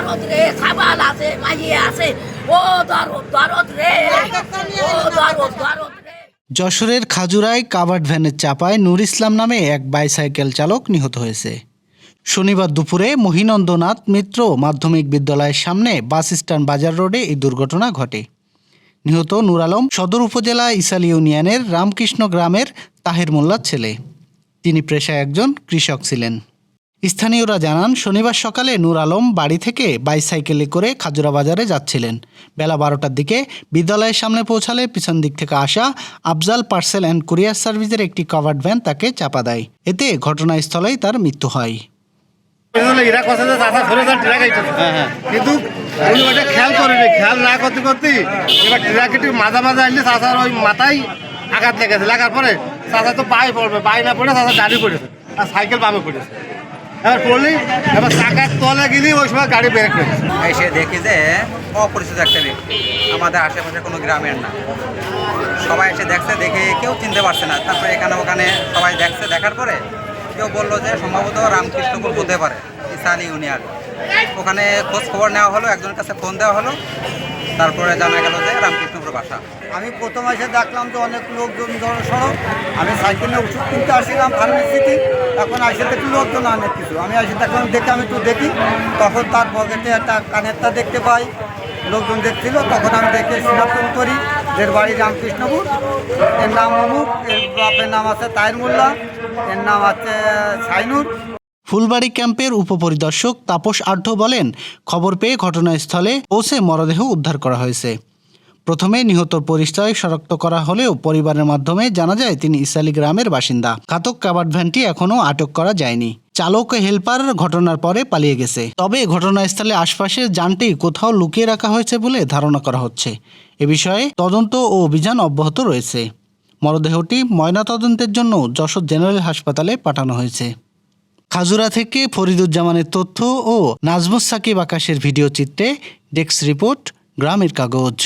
দরদ রে সাবাল আছে, মাইয়ে আছে। ও দরদ দরদ রে। ও দরদ দরদ যশোরের খাজুরায় কাভার্ড ভ্যানের চাপায় নূর ইসলাম নামে এক বাইসাইকেল চালক নিহত হয়েছে। শনিবার দুপুরে মহিনন্দনাথ মিত্র মাধ্যমিক বিদ্যালয়ের সামনে বাস স্ট্যান্ড বাজার রোডে এই দুর্ঘটনা ঘটে। নিহত নূর আলম সদর উপজেলা ইসালি ইউনিয়নের রামকৃষ্ণ গ্রামের তাহের মোল্লার ছেলে। তিনি পেশায় একজন কৃষক ছিলেন। স্থানীয়রা জানান শনিবার সকালে নূর আলম বাড়ি থেকে বাইসাইকেলে করে খাজুরা বাজারে যাচ্ছিলেন। বেলা বারোটার দিকে বিদ্যালয়ের সামনে পৌঁছালে পিছন দিক থেকে আসা আফজাল পার্সেল অ্যান্ড কুরিয়ার সার্ভিসের একটি কাভার্ড ভ্যান তাকে চাপা দেয়। এতে ঘটনাস্থলেই তার মৃত্যু হয়। আসলে এরা কথা যে চাষা ধরে তার ট্রাক আইতেছে কিন্তু উনি ওটা খেয়াল করেনি খেয়াল না করতে করতে এবার ট্রাক একটু চাষার ওই মাথায় আঘাত লেগেছে। লাগার পরে চাষা তো পায়ে পড়বে পায়ে না পড়ে চাষা দাঁড়িয়ে পড়েছে আর সাইকেল বামে পড়েছে। এবার পড়লি? এবার চাকার তলে গেলি, ওই সময় গাড়ি ব্রেক করেছে এসে দেখি যে অপরিচিত একটা ব্যক্তি। আমাদের আশেপাশে কোনো গ্রামের না। সবাই এসে দেখছে, দেখে কেউ চিনতে পারছে না। তারপরে এখানে ওখানে সবাই দেখছে, দেখার পরে কেউ বলল যে সম্ভবত রামকৃষ্ণপুর হতে পারে ইসালি ইউনিয়ন। ওখানে খোঁজ খবর নেওয়া হলো, একজনের কাছে ফোন দেওয়া হলো। তারপরে জানা গেল যে রামকৃষ্ণপুর বাসা আমি প্রথম এসে দেখলাম যে অনেক লোকজন জড়সড় আমি সাইকেলে ওষুধ কিনতে আসছিলাম ফার্মেসিতে এখন আসে দেখি লোকজন অনেক কিছু। আমি এসে দেখলাম, দেখে আমি একটু দেখি। তখন তার পকেটে একটা কানেরটা দেখতে পাই। লোকজন দেখছিল, তখন আমি দেখে সিনাতন করি এর বাড়ি রামকৃষ্ণপুর। এর নাম অমুক, এর বাপের নাম আছে তাইর মোল্লা, এর নাম আছে সাইনুর। ফুলবাড়ি ক্যাম্পের উপপরিদর্শক তাপস আঢ্য বলেন, খবর পেয়ে ঘটনাস্থলে পৌঁছে মরদেহ উদ্ধার করা হয়েছে। প্রথমে নিহতর পরিচয় শনাক্ত করা হলেও পরিবারের মাধ্যমে জানা যায় তিনি ইসালি গ্রামের বাসিন্দা। ঘাতক কাবাট ভ্যানটি এখনও আটক করা যায়নি। চালক হেলপার ঘটনার পরে পালিয়ে গেছে। তবে ঘটনাস্থলে আশপাশের যানটি কোথাও লুকিয়ে রাখা হয়েছে বলে ধারণা করা হচ্ছে। এ বিষয়ে তদন্ত ও অভিযান অব্যাহত রয়েছে। মরদেহটি ময়নাতদন্তের জন্য যশোর জেনারেল হাসপাতালে পাঠানো হয়েছে। খাজুরা থেকে ফরিদুজ্জামানের তথ্য ও নাজমুস সাকিব আকাশের ভিডিও চিত্রে ডেস্ক রিপোর্ট, গ্রামের কাগজ।